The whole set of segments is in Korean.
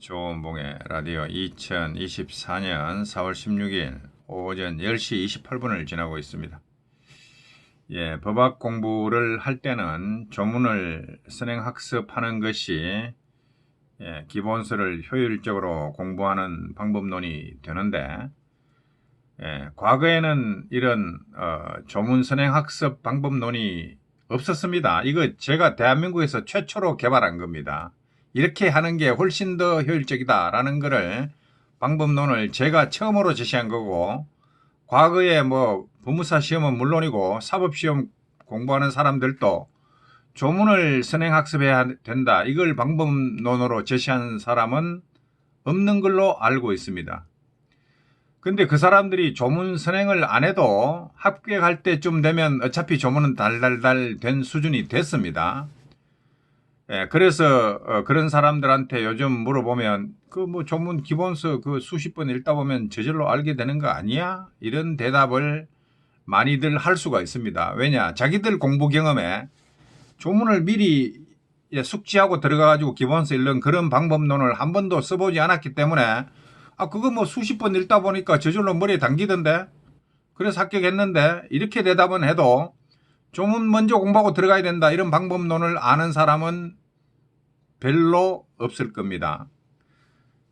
조은봉의 라디오 2024년 4월 16일 오전 10시 28분을 지나고 있습니다. 예, 법학 공부를 할 때는 조문을 선행 학습하는 것이 예, 기본서를 효율적으로 공부하는 방법론이 되는데 예, 과거에는 이런 어, 조문 선행 학습 방법론이 없었습니다. 이거 제가 대한민국에서 최초로 개발한 겁니다. 이렇게 하는 게 훨씬 더 효율적이다라는 거를 방법론을 제가 처음으로 제시한 거고 과거에 뭐 법무사 시험은 물론이고 사법시험 공부하는 사람들도 조문을 선행학습해야 된다. 이걸 방법론으로 제시한 사람은 없는 걸로 알고 있습니다. 근데 그 사람들이 조문 선행을 안 해도 합격할 때쯤 되면 어차피 조문은 달달달 된 수준이 됐습니다. 예, 그래서 어, 그런 사람들한테 요즘 물어보면 그 뭐 조문 기본서 그 수십 번 읽다 보면 저절로 알게 되는 거 아니야? 이런 대답을 많이들 할 수가 있습니다. 왜냐? 자기들 공부 경험에 조문을 미리 예, 숙지하고 들어가가지고 기본서 읽는 그런 방법론을 한 번도 써보지 않았기 때문에 아 그거 뭐 수십 번 읽다 보니까 저절로 머리에 당기던데 그래서 합격했는데 이렇게 대답은 해도 조문 먼저 공부하고 들어가야 된다 이런 방법론을 아는 사람은 별로 없을 겁니다.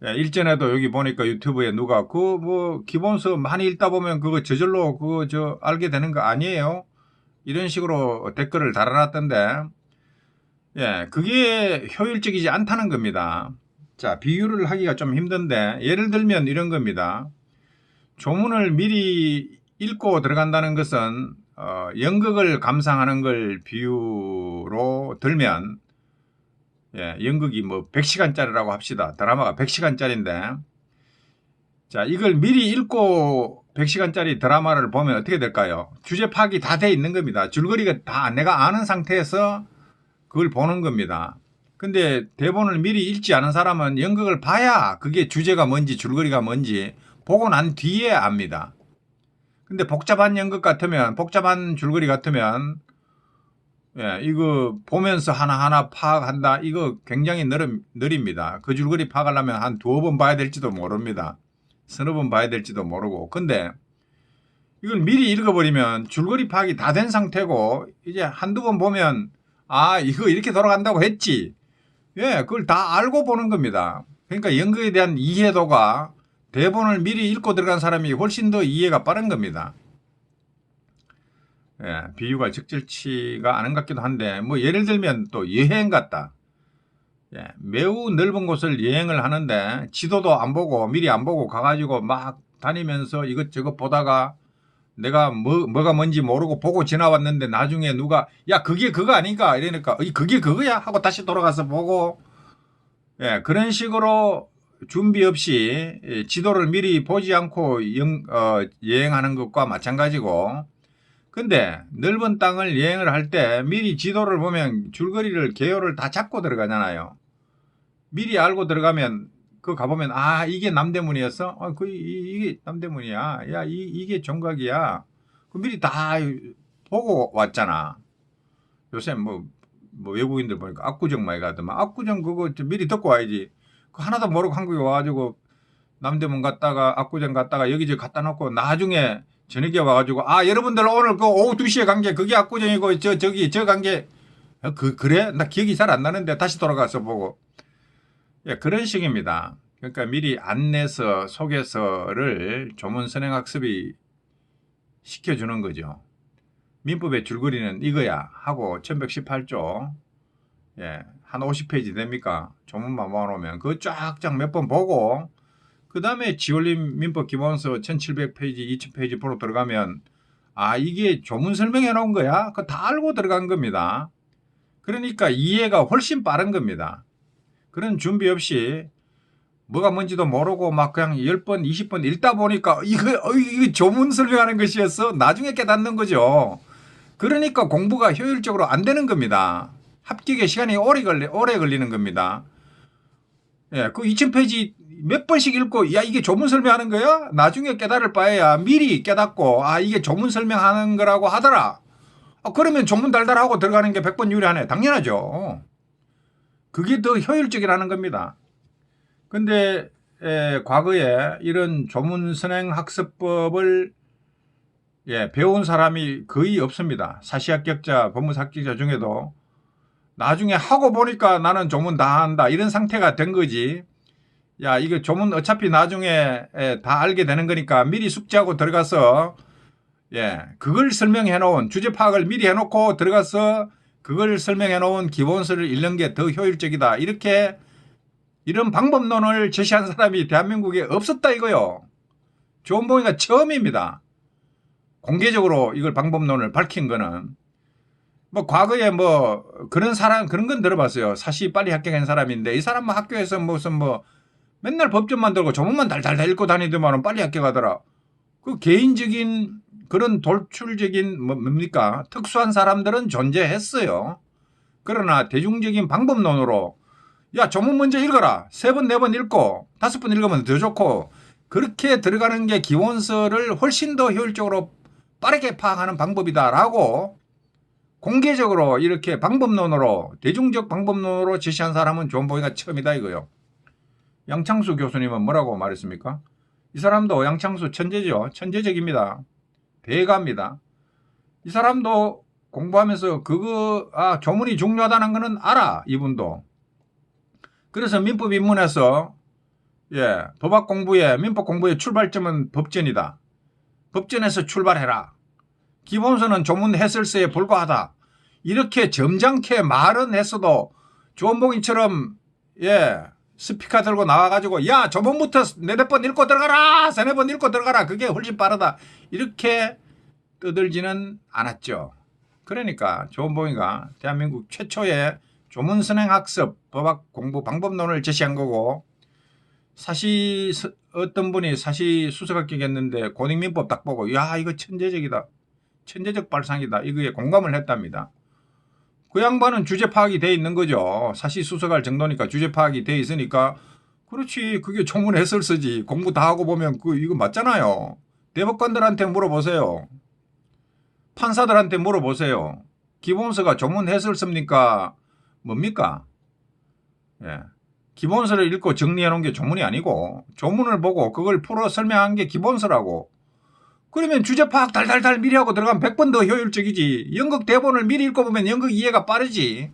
예, 일전에도 여기 보니까 유튜브에 누가 그 뭐 기본서 많이 읽다 보면 그거 저절로 그거 저 알게 되는 거 아니에요? 이런 식으로 댓글을 달아놨던데 예, 그게 효율적이지 않다는 겁니다. 자, 비유를 하기가 좀 힘든데 예를 들면 이런 겁니다. 조문을 미리 읽고 들어간다는 것은 어, 연극을 감상하는 걸 비유로 들면 예, 연극이 뭐 100시간짜리라고 합시다. 드라마가 100시간짜리인데 자, 이걸 미리 읽고 100시간짜리 드라마를 보면 어떻게 될까요? 주제 파악이 다 돼 있는 겁니다. 줄거리가 다 내가 아는 상태에서 그걸 보는 겁니다. 근데 대본을 미리 읽지 않은 사람은 연극을 봐야 그게 주제가 뭔지 줄거리가 뭔지 보고 난 뒤에 압니다. 근데 복잡한 연극 같으면 복잡한 줄거리 같으면 예, 이거 보면서 하나하나 파악한다. 이거 굉장히 느림, 느립니다. 그 줄거리 파악하려면 한 두어 번 봐야 될지도 모릅니다. 서너 번 봐야 될지도 모르고. 근데 이걸 미리 읽어버리면 줄거리 파악이 다 된 상태고 이제 한두 번 보면 아, 이거 이렇게 돌아간다고 했지. 예, 그걸 다 알고 보는 겁니다. 그러니까 연극에 대한 이해도가 대본을 미리 읽고 들어간 사람이 훨씬 더 이해가 빠른 겁니다. 예, 비유가 적절치가 않은 것 같기도 한데 뭐 예를 들면 또 여행 갔다. 예, 매우 넓은 곳을 여행을 하는데 지도도 안 보고 미리 안 보고 가가지고 막 다니면서 이것저것 보다가 내가 뭐, 뭐가 뭔지 모르고 보고 지나왔는데 나중에 누가 야 그게 그거 아닌가 이러니까 이 그게 그거야 하고 다시 돌아가서 보고 예, 그런 식으로 준비 없이 예, 지도를 미리 보지 않고 영, 어, 여행하는 것과 마찬가지고 근데 넓은 땅을 여행을 할 때 미리 지도를 보면 줄거리를 개요를 다 잡고 들어가잖아요. 미리 알고 들어가면 그 가보면 아 이게 남대문이었어? 아, 그 이- 이게 남대문이야. 야 이, 이게 정각이야. 그 미리 다 보고 왔잖아. 요새 뭐, 뭐 외국인들 보니까 압구정 많이 가더만 압구정 그거 좀 미리 듣고 와야지. 그 하나도 모르고 한국에 와가지고 남대문 갔다가 압구정 갔다가 여기저기 갖다 놓고 나중에 저녁에 와가지고 아 여러분들 오늘 그 오후 2시에 간 게 그게 압구정이고 저 저기 저 간게그 그래 나 기억이 잘 안 나는데 다시 돌아가서 보고 예, 그런 식입니다. 그러니까 미리 안내서 소개서를 조문 선행 학습이 시켜주는 거죠. 민법의 줄거리는 이거야 하고 1118조 예, 한 50페이지 됩니까? 조문만 모아놓으면 그거 쫙쫙 몇 번 보고 그 다음에 지올림 민법 기본서 1700페이지, 2000페이지 보러 들어가면 아 이게 조문 설명해 놓은 거야? 그거 다 알고 들어간 겁니다. 그러니까 이해가 훨씬 빠른 겁니다. 그런 준비 없이 뭐가 뭔지도 모르고 막 그냥 10번, 20번 읽다 보니까 이거, 어, 이거 조문 설명하는 것이었어? 나중에 깨닫는 거죠. 그러니까 공부가 효율적으로 안 되는 겁니다. 합격에 시간이 오래, 걸리, 오래 걸리는 겁니다. 예, 그 2000페이지 몇 번씩 읽고, 야, 이게 조문 설명하는 거야? 나중에 깨달을 바에야 미리 깨닫고, 아, 이게 조문 설명하는 거라고 하더라. 아, 그러면 조문 달달하고 들어가는 게 100번 유리하네. 당연하죠. 그게 더 효율적이라는 겁니다. 근데 에, 과거에 이런 조문 선행 학습법을 예, 배운 사람이 거의 없습니다. 사시 합격자, 법무사학격자 중에도 나중에 하고 보니까 나는 조문 다 한다 이런 상태가 된 거지. 야, 이거 조문 어차피 나중에 에, 다 알게 되는 거니까 미리 숙지하고 들어가서 예, 그걸 설명해 놓은 주제 파악을 미리 해 놓고 들어가서 그걸 설명해 놓은 기본서를 읽는 게 더 효율적이다. 이렇게 이런 방법론을 제시한 사람이 대한민국에 없었다 이거요. 조은봉이가 처음입니다. 공개적으로 이걸 방법론을 밝힌 거는 뭐 과거에 뭐 그런 사람 그런 건 들어봤어요. 사시 빨리 합격한 사람인데 이 사람 뭐 학교에서 무슨 뭐 맨날 법전만 들고 조문만 달달달 읽고 다니더만은 빨리 합격하더라. 그 개인적인 그런 돌출적인 뭐 뭡니까 특수한 사람들은 존재했어요. 그러나 대중적인 방법론으로 야 조문 먼저 읽어라 세 번 네 번 읽고 다섯 번 읽으면 더 좋고 그렇게 들어가는 게 기원서를 훨씬 더 효율적으로 빠르게 파악하는 방법이다라고 공개적으로 이렇게 방법론으로 대중적 방법론으로 제시한 사람은 존보이가 처음이다 이거요. 양창수 교수님은 뭐라고 말했습니까? 이 사람도 양창수 천재죠. 천재적입니다. 대가입니다. 이 사람도 공부하면서 그거 아 조문이 중요하다는 거는 알아 이분도. 그래서 민법 입문해서 예 도박 공부에 민법 공부의 출발점은 법전이다. 법전에서 출발해라. 기본서는 조문 해설서에 불과하다. 이렇게 점잖게 말은 했어도 조원봉이처럼 예 스피커 들고 나와가지고 야 조문부터 네댓 번 읽고 들어가라 세네 번 읽고 들어가라 그게 훨씬 빠르다 이렇게 떠들지는 않았죠. 그러니까 조원봉이가 대한민국 최초의 조문 선행 학습 법학 공부 방법론을 제시한 거고 서- 어떤 분이 사시 수석학격 했는데 고등민법 딱 보고 야 이거 천재적이다 천재적 발상이다 이거에 공감을 했답니다. 그 양반은 주제 파악이 돼 있는 거죠. 사시 수석할 정도니까 주제 파악이 돼 있으니까 그렇지 그게 조문 해설서지 공부 다 하고 보면 그 이거 맞잖아요. 대법관들한테 물어보세요. 판사들한테 물어보세요. 기본서가 조문 해설서입니까? 뭡니까? 예. 기본서를 읽고 정리해 놓은 게 조문이 아니고 조문을 보고 그걸 풀어 설명한 게 기본서라고. 그러면 주제 파악 달달달 미리 하고 들어가면 100번 더 효율적이지. 연극 대본을 미리 읽고 보면 연극 이해가 빠르지.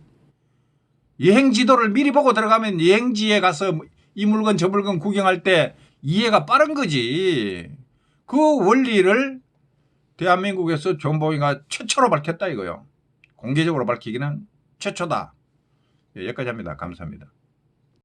여행 지도를 미리 보고 들어가면 여행지에 가서 이 물건 저 물건 구경할 때 이해가 빠른 거지. 그 원리를 대한민국에서 존보이가 최초로 밝혔다 이거요. 공개적으로 밝히기는 최초다. 예, 여기까지 합니다. 감사합니다.